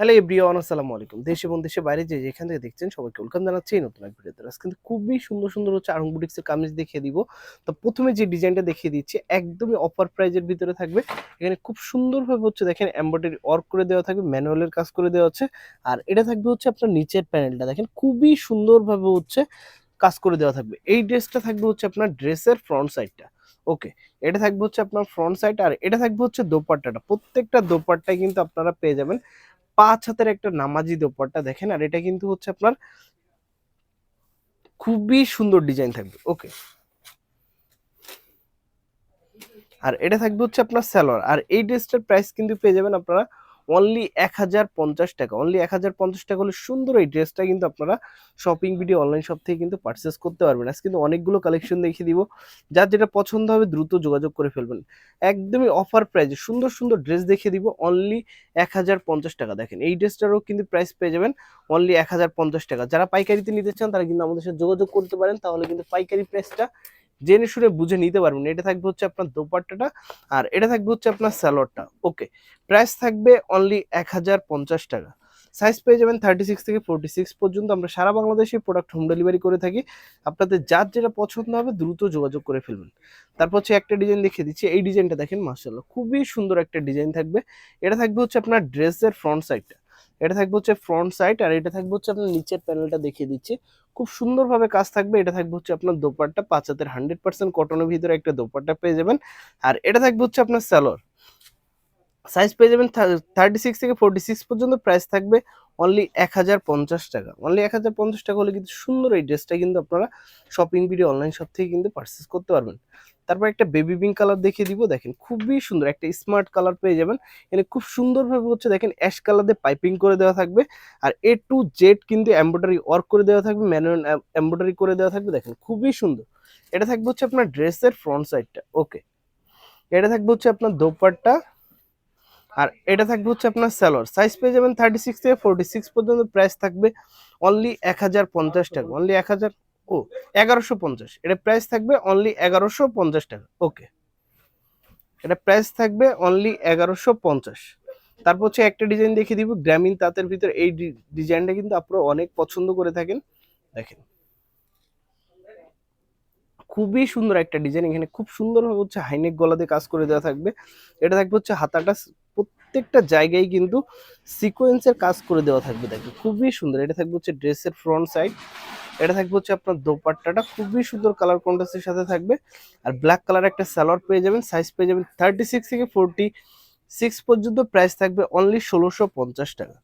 Hello everyone আসসালামু আলাইকুম। দেশ এবং দেশের বাইরে যে যেখান থেকে দেখছেন সবাইকে ওয়েলকাম জানাচ্ছি এই নতুন এক ভিডিওতে। আজকে কিন্তু খুবই সুন্দর সুন্দর হচ্ছে আরং বুটিক্সের কামিজ দেখিয়ে দিব। তো প্রথমে যে ডিজাইনটা দেখিয়ে দিচ্ছি, একদমই অফার প্রাইজের ভিতরে থাকবে। এখানে খুব সুন্দরভাবে হচ্ছে দেখেন এমব্রয়ডারি ওয়ার্ক করে দেওয়া থাকবে ম্যানুয়ালের কাজ করে দেওয়া আছে আর এটা থাকবে হচ্ছে আপনার নিচের প্যানেলটা দেখেন খুবই সুন্দরভাবে হচ্ছে কাজ করে দেওয়া থাকবে। এই ড্রেসটা থাকবে হচ্ছে আপনার ড্রেসের ফ্রন্ট সাইডটা ওকে এটা থাকবে হচ্ছে আপনার ফ্রন্ট সাইড আর এটা থাকবে হচ্ছে দোপাট্টাটা। প্রত্যেকটা দোপাট্টায় কিন্তু আপনারা পেয়ে যাবেন পাঁচ হাতের একটা নামাজি দোপাট্টা দেখেন, আর এটা কিন্তু হচ্ছে আপনার খুবই সুন্দর ডিজাইন থাকবে, ওকে। আর এটা থাকবে হচ্ছে আপনার স্যালোয়ার আর এই ড্রেসটার প্রাইস কিন্তু পেয়ে যাবেন আপনারা অনলি এক হাজার পঞ্চাশ টাকা। অনলি এক হাজার পঞ্চাশ টাকা হলে সুন্দর এই ড্রেসটা কিন্তু আপনারা শপিং ভিডিও অনলাইন শপ থেকে কিন্তু পারচেস করতে পারবেন। আজকে কিন্তু অনেকগুলো কালেকশন দেখিয়ে দিব। যার যেটা পছন্দ হবে দ্রুত যোগাযোগ করে ফেলবেন। একদমই অফার প্রাইজে সুন্দর সুন্দর ড্রেস দেখিয়ে দিব। অনলি এক হাজার পঞ্চাশ টাকা। দেখেন, এই ড্রেসটারও কিন্তু প্রাইস পেয়ে যাবেন। অনলি এক হাজার পঞ্চাশ টাকা। যারা পাইকারিতে নিতে চান, তারা কিন্তু আমাদের সাথে যোগাযোগ করতে পারেন। তাহলে কিন্তু পাইকারি প্রাইসটা জেনে শুনে বুঝে নিতে পারবেন। এটা থাকবে হচ্ছে আপনার দোপাট্টাটা আর এটা থাকবে হচ্ছে আপনার স্যালোয়ারটা। ওকে প্রাইস থাকবে অনলি এক হাজার পঞ্চাশ টাকা। সাইজ পেয়ে যাবেন থার্টি সিক্স থেকে ফোর্টি সিক্স পর্যন্ত। আমরা সারা বাংলাদেশে প্রোডাক্ট হোম ডেলিভারি করে থাকি। আপনাদের যার যেটা পছন্দ হবে দ্রুত যোগাযোগ করে ফেলবেন। তারপর হচ্ছে একটা ডিজাইন দেখিয়ে দিচ্ছি। এই ডিজাইনটা দেখেন মার্শাল্লাহ খুবই সুন্দর একটা ডিজাইন থাকবে। এটা থাকবে হচ্ছে আপনার ড্রেসের ফ্রন্ট সাইডটা এটা থাকবে হচ্ছে ফ্রন্ট সাইড আর এটা থাকবে হচ্ছে আপনার নিচের প্যানেলটা দেখিয়ে দিচ্ছি। খুব সুন্দরভাবে কাজ থাকবে, এটা থাকবে হচ্ছে আপনার দোপাট্টা, পাঁচ হাতের হান্ড্রেড পার্সেন্ট কটনের ভিতরে একটা দোপাট্টা পেয়ে যাবেন। আর এটা থাকবে হচ্ছে আপনার স্যালোর সাইজ পেয়ে যাবেন থার্টি সিক্স থেকে ফোর্টি সিক্স পর্যন্ত প্রাইস থাকবে অনলি এক হাজার পঞ্চাশ টাকা। অনলি এক হাজার পঞ্চাশ টাকা হলে কিন্তু সুন্দর এই ড্রেসটা কিন্তু আপনারা শপিং ভিডিও অনলাইন শপ থেকে কিন্তু পারচেস করতে পারবেন। তারপর একটা বেবি পিঙ্ক কালার দেখিয়ে দিব, দেখেন খুবই সুন্দর, একটা স্মার্ট কালার পেয়ে যাবেন। এখানে খুব সুন্দরভাবে হচ্ছে দেখেন অ্যাশ কালার দিয়ে পাইপিং করে দেওয়া থাকবে। আর এ টু জেড কিন্তু এমব্রয়ডারি ওয়ার্ক করে দেওয়া থাকবে ম্যানুয়াল এমব্রয়ডারি করে দেওয়া থাকবে, দেখেন খুবই সুন্দর। এটা থাকবে হচ্ছে আপনার ড্রেসের ফ্রন্ট সাইডটা ওকে এটা থাকবে হচ্ছে আপনার দোপাট্টা, আর এটা থাকবে হচ্ছে আপনার স্যালোয়ার সাইজ পেয়ে যাবেন থার্টি সিক্স থেকে ফোর্টি সিক্স পর্যন্ত প্রাইস থাকবে অনলি এক হাজার পঞ্চাশ টাকা অনলি এক হাজার ও, এগারোশো পঞ্চাশ। এটা প্রাইস থাকবে অনলি এগারোশো পঞ্চাশ টাকা। ওকে এটা প্রাইস থাকবে অনলি এগারোশো পঞ্চাশ। তারপর হচ্ছে একটা ডিজাইন দেখিয়ে দিব গ্রামীণ তাঁতের ভিতরে এই ডিজাইনটা কিন্তু আপনারা অনেক পছন্দ করে থাকেন। দেখেন। খুবই সুন্দর একটা ডিজাইন এখানে খুব সুন্দরভাবে হচ্ছে হাইনেক গলাতে কাজ করে দেওয়া থাকবে। এটা থাকবে হচ্ছে হাতাটা প্রত্যেকটা জায়গায় কিন্তু সিকোয়েন্সের কাজ করে দেওয়া থাকবে। দেখবে খুবই সুন্দর। এটা থাকবে হচ্ছে ড্রেসের ফ্রন্ট সাইড এটা থাকবে হচ্ছে আপনার দোপাট্টাটা। খুবই সুন্দর কালার কন্ট্রাস্টের সাথে থাকবে। আর ব্ল্যাক কালার একটা সালোয়ার পেয়ে যাবেন সাইজ পেয়ে যাবেন থার্টি সিক্স থেকে ফোরটি সিক্স পর্যন্ত প্রাইস থাকবে অনলি ষোলোশো পঞ্চাশ টাকা।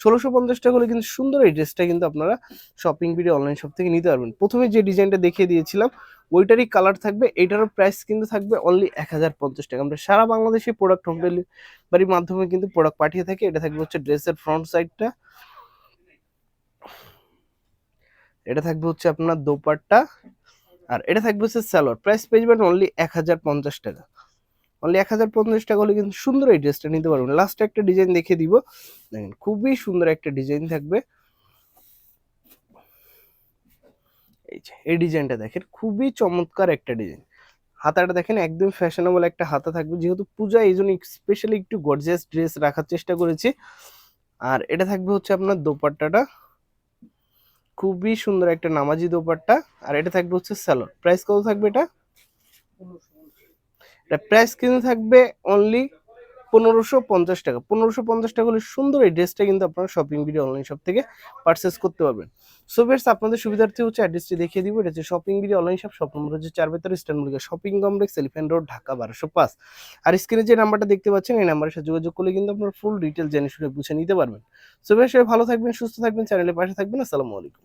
ষোলোশো পঞ্চাশ টাকা হলে কিন্তু সুন্দর এই ড্রেসটা কিন্তু আপনারা শপিং ভিডিও অনলাইন শপ থেকে নিতে পারবেন। প্রথমে যে ডিজাইনটা দেখিয়ে দিয়েছিলাম, ওইটারই কালার থাকবে। এটারও প্রাইস কিন্তু থাকবে অনলি এক হাজার পঞ্চাশ টাকা। আমরা সারা বাংলাদেশে প্রোডাক্ট হোম ডেলিভারির মাধ্যমে কিন্তু প্রোডাক্ট পাঠিয়ে থাকি। এটা থাকবে হচ্ছে ড্রেসের ফ্রন্ট সাইডটা এটা থাকবে হচ্ছে আপনার দোপাট্টা, আর এটা থাকবে হচ্ছে স্যালোয়ার। প্রাইস পেয়ে যাবেন অনলি এক হাজার পঞ্চাশ টাকা। অনলি এক হাজার পঞ্চাশ টাকা হলে কিন্তু সুন্দর এই ড্রেসটা নিতে পারবেন। লাস্টে একটা ডিজাইন দেখে দিব। দেখেন, খুবই সুন্দর একটা ডিজাইন থাকবে। এই যে, এই ডিজাইনটা দেখেন, খুবই চমৎকার একটা ডিজাইন হাতাটা দেখেন, একদম ফ্যাশনেবল একটা হাতা থাকবে। যেহেতু পূজা, এই জন্য স্পেশালি একটু গর্জিয়াস ড্রেস রাখার চেষ্টা করেছি। আর এটা থাকবে হচ্ছে আপনার দোপাট্টাটা। খুবই সুন্দর একটা নামাজি দোপাট্টা। আর এটা থাকবে হচ্ছে স্যালোড প্রাইস কত থাকবে এটা? এটা প্রাইস কিন্তু থাকবে অনলি পনেরোশো পঞ্চাশ টাকা। পনেরোশো পঞ্চাশ টাকা হলে সুন্দর এই ড্রেসটা কিন্তু আপনারা শপিং ভিডিও অনলাইন শপ থেকে পারচেস করতে পারবেন। সো আপনাদের সুবিধার্থে হচ্ছে অ্যাড্রেসটি দেখিয়ে দিব। এটা হচ্ছে shopping video online shop shop number হচ্ছে চার বেতার ইস্টার্নবুলিকা shopping complex elephant road Dhaka বারোশো পাঁচ। আর স্ক্রিনে যে নাম্বারটা দেখতে পাচ্ছেন, এই নাম্বারের সাথে যোগাযোগ করলে কিন্তু আপনার ফুল ডিটেল জেনে শুনে বুঝে নিতে পারবেন। সো বেশ ভালো থাকবেন, সুস্থ থাকবেন চ্যানেলের পাশে থাকবেন। আসসালামু আলাইকুম।